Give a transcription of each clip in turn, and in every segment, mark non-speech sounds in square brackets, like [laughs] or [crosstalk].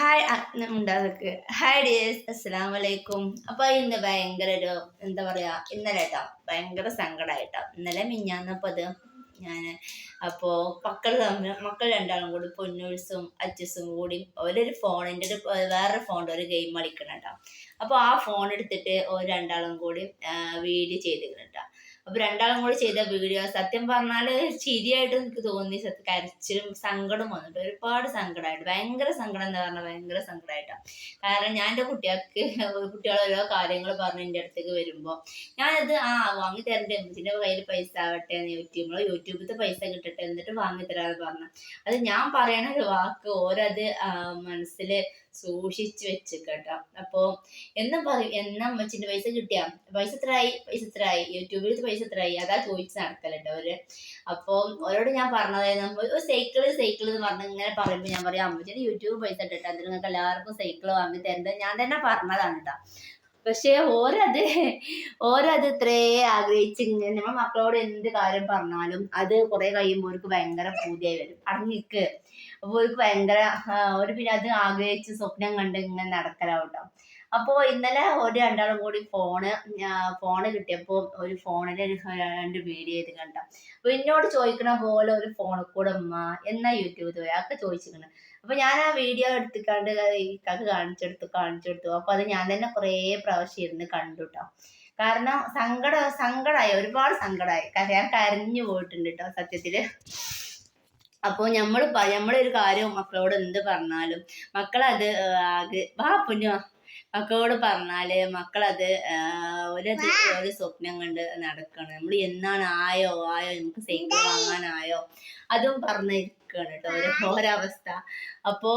Hi ഉണ്ടാതൊക്കെ hi dears അസ്സലാം വലൈക്കും അപ്പൊ ഇന്ന് ഭയങ്കര ഒരു എന്താ പറയാ ഇന്നലെ കേട്ടോ ഭയങ്കര സങ്കടമായിട്ടോ ഇന്നലെ മിഞ്ഞാന്നപ്പത് ഞാൻ അപ്പോൾ മക്കൾ തമ്മിൽ മക്കൾ രണ്ടാളും കൂടി പൊന്നൂഴ്സും അച്ചസും കൂടി ഓരൊരു ഫോണിന്റെ ഒരു വേറൊരു ഫോണിന്റെ ഒരു ഗെയിം കളിക്കണം കേട്ടോ അപ്പോൾ ആ ഫോൺ എടുത്തിട്ട് ഓരോ രണ്ടാളും കൂടി വീഡിയോ ചെയ്തിരുന്നു അപ്പൊ രണ്ടാളും കൂടി ചെയ്ത വീഡിയോ സത്യം പറഞ്ഞാൽ ചിരിയായിട്ട് എനിക്ക് തോന്നി സത്യം കരച്ചിലും സങ്കടം വന്നിട്ട്. ഒരുപാട് സങ്കടമായിട്ട് ഭയങ്കര സങ്കടം എന്താ പറഞ്ഞാൽ ഭയങ്കര സങ്കടമായിട്ടാണ് കാരണം ഞാൻ എന്റെ കുട്ടികൾക്ക് കുട്ടികൾ ഓരോ കാര്യങ്ങൾ പറഞ്ഞ് എന്റെ അടുത്തേക്ക് വരുമ്പോൾ ഞാനത് ആ വാങ്ങി തരണ്ടേ. എമ്മച്ചിന്റെ കയ്യിൽ പൈസ ആവട്ടെ എന്ന് യൂട്യൂബ് യൂട്യൂബിലത്തെ പൈസ കിട്ടട്ടെ എന്നിട്ട് വാങ്ങി തരാമെന്ന് പറഞ്ഞു. അത് ഞാൻ പറയണ ഒരു വാക്ക് ഓരത് മനസ്സിൽ സൂക്ഷിച്ചു വെച്ച് കേട്ടോ അപ്പോൾ എന്നും പറയും എന്നാ അമ്മച്ചിന്റെ പൈസ കിട്ടിയാ? പൈസ എത്രയായി? പൈസ എത്രയായി? യൂട്യൂബിൽ പൈസ എത്രയായി? അതാ ചോദിച്ച് നടക്കലുണ്ട് അവർ. അപ്പോൾ അവരോട് ഞാൻ പറഞ്ഞതായിരുന്നു ഒരു സൈക്കിൾ സൈക്കിൾ എന്ന് പറഞ്ഞ് ഇങ്ങനെ പറയുമ്പോൾ ഞാൻ പറയാം അമ്മച്ചിന്റെ യൂട്യൂബ് പൈസ ഇട്ടിട്ട് അതിന് നിങ്ങൾക്ക് എല്ലാവർക്കും സൈക്കിൾ വാങ്ങി തരേണ്ടത് ഞാൻ തന്നെ പറഞ്ഞതാണ് കേട്ടോ. പക്ഷെ ഓരത് ഓരത് ഇത്രേ ആഗ്രഹിച്ച് ഇങ്ങനെ നമ്മൾ മക്കളോട് എന്ത് കാര്യം പറഞ്ഞാലും അത് കുറെ കഴിയുമ്പോൾ അവർക്ക് ഭയങ്കര പൂതിയായി വരും. അടങ്ങിക്ക് അപ്പോൾ അവർക്ക് ഭയങ്കര ഒരു പിന്നെ അത് ആഗ്രഹിച്ച് സ്വപ്നം കണ്ട് ഇങ്ങനെ നടക്കലാവട്ടോ. അപ്പോൾ ഇന്നലെ ഒരു രണ്ടാളും കൂടി ഫോണ് ഫോണ് കിട്ടിയപ്പോൾ ഒരു ഫോണിൽ രണ്ട് വീഡിയോ ചെയ്ത് കണ്ട അപ്പോൾ എന്നോട് ചോദിക്കണ പോലെ ഒരു ഫോണിൽ കൂടെ ഉമ്മ എന്നാ യൂട്യൂബ് പോയി അതൊക്കെ ചോദിച്ചിരിക്കണം അപ്പൊ ഞാൻ ആ വീഡിയോ എടുത്തിക്കാണ്ട് ഇക്കാക്ക് കാണിച്ചെടുത്തു കാണിച്ചെടുത്തു. അപ്പൊ അത് ഞാൻ തന്നെ കുറേ പ്രാവശ്യം ഇരുന്ന് കണ്ടു കേട്ടോ കാരണം സങ്കട സങ്കടമായി ഒരുപാട് സങ്കടമായി ഞാൻ കരഞ്ഞു പോയിട്ടുണ്ട് കേട്ടോ സത്യത്തിൽ. അപ്പോൾ നമ്മൾ നമ്മളൊരു കാര്യം മക്കളോട് എന്ത് പറഞ്ഞാലും മക്കളത് ആകെ വാ പൊന്നു മക്കളോട് പറഞ്ഞാൽ മക്കളത് ഒരു ഒരു സ്വപ്നം കണ്ട് നടക്കണം. നമ്മൾ എന്നാണ് ആയോ ആയോ നമുക്ക് സൈക്കിൾ വാങ്ങാനായോ? അതും പറഞ്ഞിരിക്കുകയാണ് കേട്ടോ ഒരു ഘോരാവസ്ഥ അപ്പോ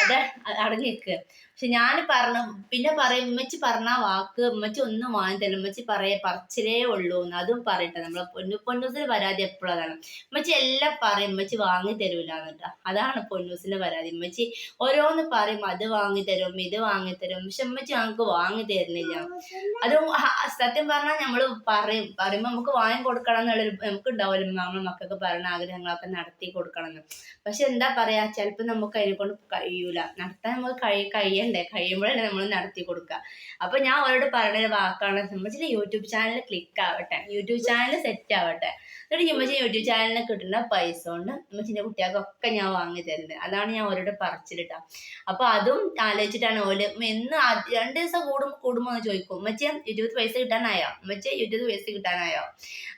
അത് അടങ്ങി നിൽക്കുക പക്ഷെ ഞാൻ പറഞ്ഞ പിന്നെ പറയും ഉമ്മച്ചി പറഞ്ഞ വാക്ക് ഉമ്മച്ചി ഒന്നും വാങ്ങി തരും ഉമ്മച്ചി പറയ പറച്ചിലേ ഉള്ളൂ എന്ന് അതും പറയട്ടെ. നമ്മളെ പൊന്നു പൊന്നൂസിന് പരാതി എപ്പോഴും അതാണ്. ഉമ്മച്ചി എല്ലാം പറയും ഉമ്മച്ചി വാങ്ങി തരൂല എന്നിട്ടാ അതാണ് പൊന്നൂസിന്റെ പരാതി. ഉമ്മച്ചി ഓരോന്ന് പറയും അത് വാങ്ങി തരും ഇത് വാങ്ങി തരും. പക്ഷെ ഉമ്മച്ചി ഞങ്ങൾക്ക് വാങ്ങി തരുന്നില്ല. അത് സത്യം പറഞ്ഞാൽ നമ്മൾ പറയും പറയുമ്പോൾ നമുക്ക് വാങ്ങി കൊടുക്കണം എന്നുള്ളൊരു നമുക്ക് ഉണ്ടാവില്ല നമ്മളെ മക്കൾക്ക് പറയുന്ന ആഗ്രഹങ്ങളൊക്കെ നടത്തി കൊടുക്കണം എന്ന് പക്ഷെ എന്താ പറയാ ചിലപ്പോൾ നമുക്ക് അതിനെ കൊണ്ട് കഴിയൂല. നടത്താൻ നമുക്ക് കഴി കഴിയണ്ടേ? കഴിയുമ്പോഴല്ലേ നമ്മൾ നടത്തി കൊടുക്കുക അപ്പൊ ഞാൻ അവരോട് പറയുന്ന വാക്കാണ് നമ്മച്ചിന്റെ യൂട്യൂബ് ചാനൽ ക്ലിക്ക് ആവട്ടെ. യൂട്യൂബ് ചാനൽ സെറ്റ് ആവട്ടെ. എന്നിട്ട് ഉമ്മച്ചി യൂട്യൂബ് ചാനലിന് കിട്ടുന്ന പൈസ കൊണ്ട് ഉമ്മച്ചിന്റെ കുട്ടികൾക്കൊക്കെ ഞാൻ വാങ്ങി തരുന്നത്. അതാണ് ഞാൻ അവരോട് പറിച്ചിട്ട അപ്പൊ അതും ആലോചിച്ചിട്ടാണ് ഓൽ എന്ന് രണ്ട് ദിവസം കൂടും കൂടുമ്പോ ചോദിക്കും. ഉമ്മച്ചി യൂട്യൂബ് പൈസ കിട്ടാനായോ? ഉമ്മച്ചി യൂട്യൂബ് പൈസ കിട്ടാനായോ?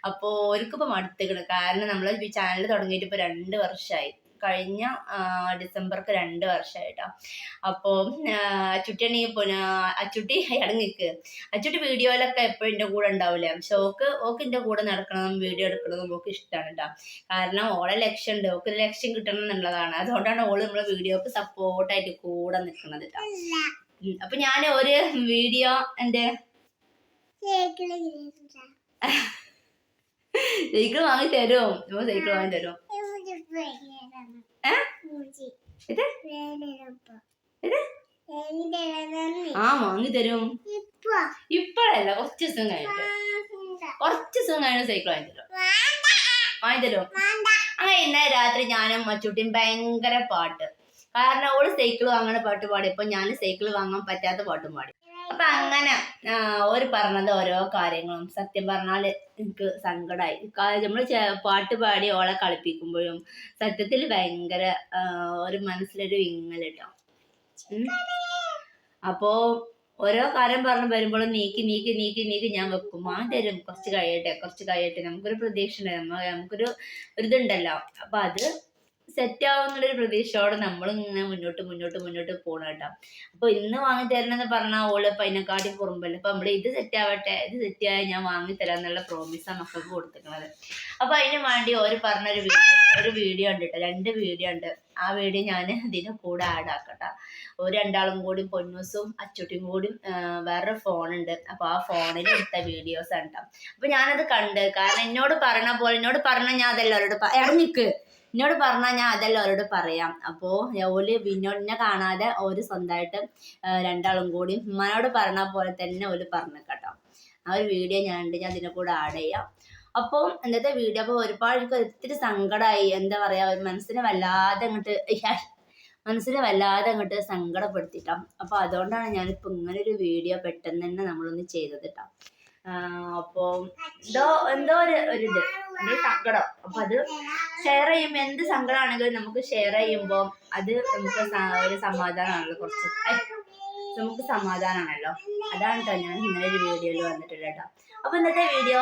അപ്പോൾ ഓർക്കിപ്പോൾ മടുത്തുക്കണം. കാരണം നമ്മൾ ചാനൽ തുടങ്ങിയിട്ട് ഇപ്പൊ രണ്ട് വർഷമായി കഴിഞ്ഞ ഡിസംബർക്ക് രണ്ട് വർഷമായിട്ടോ അപ്പോൾ അച്ചുട്ടിയാണ് ഈ അച്ചുട്ടി ഇടങ്ങിക്ക് അച്ചുട്ടി വീഡിയോയിലൊക്കെ എപ്പോഴും എന്റെ കൂടെ ഉണ്ടാവില്ലേ പക്ഷെ ഓക്ക് ഓക്ക് എന്റെ കൂടെ നടക്കണം വീഡിയോ എടുക്കണം ഓക്ക് ഇഷ്ടമാണ് കേട്ടോ കാരണം ഓളെ ലക്ഷ്യം ഉണ്ട് ഓക്ക് ലക്ഷ്യം കിട്ടണം എന്നുള്ളതാണ്. അതുകൊണ്ടാണ് ഓൾ നമ്മളെ വീഡിയോക്ക് സപ്പോർട്ടായിട്ട് കൂടെ നിൽക്കുന്നത് കേട്ടോ അപ്പൊ ഞാൻ ഒരു വീഡിയോ എന്റെ സൈക്കിൾ വാങ്ങി തരും സൈക്കിൾ വാങ്ങി തരും ആ വാങ്ങി തരും ഇപ്പഴല്ല കുറച്ച് ദിവസം കഴിഞ്ഞിട്ട്. കുറച്ച് ദിവസം കഴിഞ്ഞ സൈക്കിൾ വാങ്ങി തരും വാങ്ങി തരും അങ്ങനെ ഇന്നലെ രാത്രി ഞാനും മച്ചൂട്ടിയും ഭയങ്കര പാട്ട്. കാരണം ഓൾ സൈക്കിൾ വാങ്ങണ പാട്ട് പാടി. ഇപ്പൊ ഞാൻ സൈക്കിൾ വാങ്ങാൻ പറ്റാത്ത പാട്ടും പാടി. അപ്പൊ അങ്ങനെ ഓര് പറഞ്ഞത് ഓരോ കാര്യങ്ങളും. സത്യം പറഞ്ഞാൽ എനിക്ക് സങ്കടമായി നമ്മൾ പാട്ട് പാടി ഓളെ കളിപ്പിക്കുമ്പോഴും സത്യത്തിൽ ഭയങ്കര ഒരു മനസ്സിലൊരു വിങ്ങൽ കേട്ടോ അപ്പോ ഓരോ കാര്യം പറഞ്ഞു വരുമ്പോഴും നീക്കി നീക്കി നീക്കി നീക്കി ഞാൻ വെക്കും. ആ തരും കുറച്ച് കഴിയട്ടെ കുറച്ച് കഴിയട്ടെ. നമുക്കൊരു പ്രതീക്ഷ നമുക്കൊരു ഒരു ഇതുണ്ടല്ലോ. അപ്പൊ അത് സെറ്റ് ആവുന്നുള്ളൊരു പ്രതീക്ഷയോടെ നമ്മൾ ഇങ്ങനെ മുന്നോട്ട് മുന്നോട്ട് മുന്നോട്ട് പോകണം കേട്ടോ. അപ്പൊ ഇന്ന് വാങ്ങി തരണമെന്ന് പറഞ്ഞാൽ ഓൾ ഇപ്പൊ അതിനെക്കാട്ടി കുറുമ്പല്ലേ അപ്പൊ നമ്മൾ ഇത് സെറ്റ് ആവട്ടെ ഇത് സെറ്റ് ആയാൽ ഞാൻ വാങ്ങി തരാം എന്നുള്ള പ്രോമിസ് പ്രോമിസാണ് മക്കൾക്ക് കൊടുത്തിരിക്കുന്നത് അപ്പൊ അതിന് വേണ്ടി ഓര് പറഞ്ഞൊരു വീഡിയോ ഒരു വീഡിയോ ഉണ്ട് കേട്ടോ. രണ്ട് വീഡിയോ ഉണ്ട്. ആ വീഡിയോ ഞാൻ ഇതിന്റെ കൂടെ ആഡ് ആക്കട്ടെ. ഒരു രണ്ടാളും കൂടി പൊന്നൂസും അച്ചുട്ടിയും കൂടി വേറൊരു ഫോണുണ്ട് അപ്പൊ ആ ഫോണിൽ എടുത്ത വീഡിയോസ് ഉണ്ടാവും അപ്പോൾ അപ്പൊ ഞാനത് കണ്ട് കാരണം എന്നോട് പറഞ്ഞ പോലെ എന്നോട് പറഞ്ഞ ഞാൻ അതെല്ലാവരോട് ഇറങ്ങിക്ക് എന്നോട് പറഞ്ഞാൽ ഞാൻ അതെല്ലാം അവരോട് പറയാം. അപ്പോൾ ഓൽ വിനോദിനെ കാണാതെ ഓര് സ്വന്തമായിട്ട് രണ്ടാളും കൂടി ഉമ്മനോട് പറഞ്ഞ പോലെ തന്നെ ഓൽ പറഞ്ഞു കേട്ടോ. ആ ഒരു വീഡിയോ ഞാൻ ഉണ്ട്. ഞാൻ അതിനെ കൂടെ ആഡ് ചെയ്യാം. അപ്പോൾ ഇന്നത്തെ വീഡിയോ അപ്പോൾ ഒരുപാട് ഒത്തിരി സങ്കടമായി എന്താ പറയുക ഒരു മനസ്സിനെ വല്ലാതെ അങ്ങോട്ട് [laughs] മനസ്സിനെ വല്ലാതെ അങ്ങോട്ട് സങ്കടപ്പെടുത്തിട്ടോ. അപ്പോൾ അതുകൊണ്ടാണ് ഞാനിപ്പോൾ ഇങ്ങനെ ഒരു വീഡിയോ പെട്ടെന്ന് തന്നെ നമ്മളൊന്ന് ചെയ്തത് കേട്ടോ. അപ്പോൾ എന്തോ എന്തോ ഒരു ഒരു ഇത്. ഒരു സങ്കടം. അപ്പൊ അത് ഷെയർ ചെയ്യുമ്പോൾ എന്ത് സങ്കടമാണെങ്കിലും നമുക്ക് ഷെയർ ചെയ്യുമ്പോൾ അത് നമുക്ക് ഒരു സമാധാനമാണല്ലോ കുറച്ച്. നമുക്ക് സമാധാനമാണല്ലോ അതാണ് കേട്ടോ ഞാൻ ഇന്നലെ ഒരു വീഡിയോയിൽ വന്നിട്ടുള്ളത് കേട്ടോ. അപ്പൊ ഇന്നത്തെ വീഡിയോ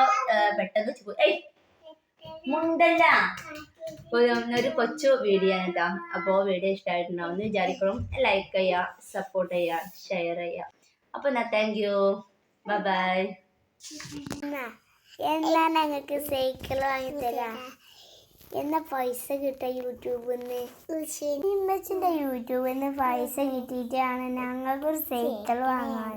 പെട്ടെന്ന് ഏയ് മുണ്ടല്ല. ഒരു കൊച്ചു വീഡിയോ ആണ് കേട്ടോ. അപ്പോൾ വീഡിയോ ഇഷ്ടമായിട്ടുണ്ടാവും എന്ന് വിചാരിക്കണം ലൈക്ക് ചെയ്യുക സപ്പോർട്ട് ചെയ്യുക ഷെയർ ചെയ്യുക. അപ്പോൾ എന്നാ താങ്ക് യു ബൈ ബൈ എന്നാ ഞങ്ങൾക്ക് സൈക്കിൾ വാങ്ങിത്തരാ എന്നാ പൈസ കിട്ട യൂട്യൂബിൽ നിന്ന് യൂട്യൂബിൽ നിന്ന് പൈസ കിട്ടിയിട്ടാണ് ഞങ്ങൾക്കൊരു സൈക്കിൾ വാങ്ങാൻ.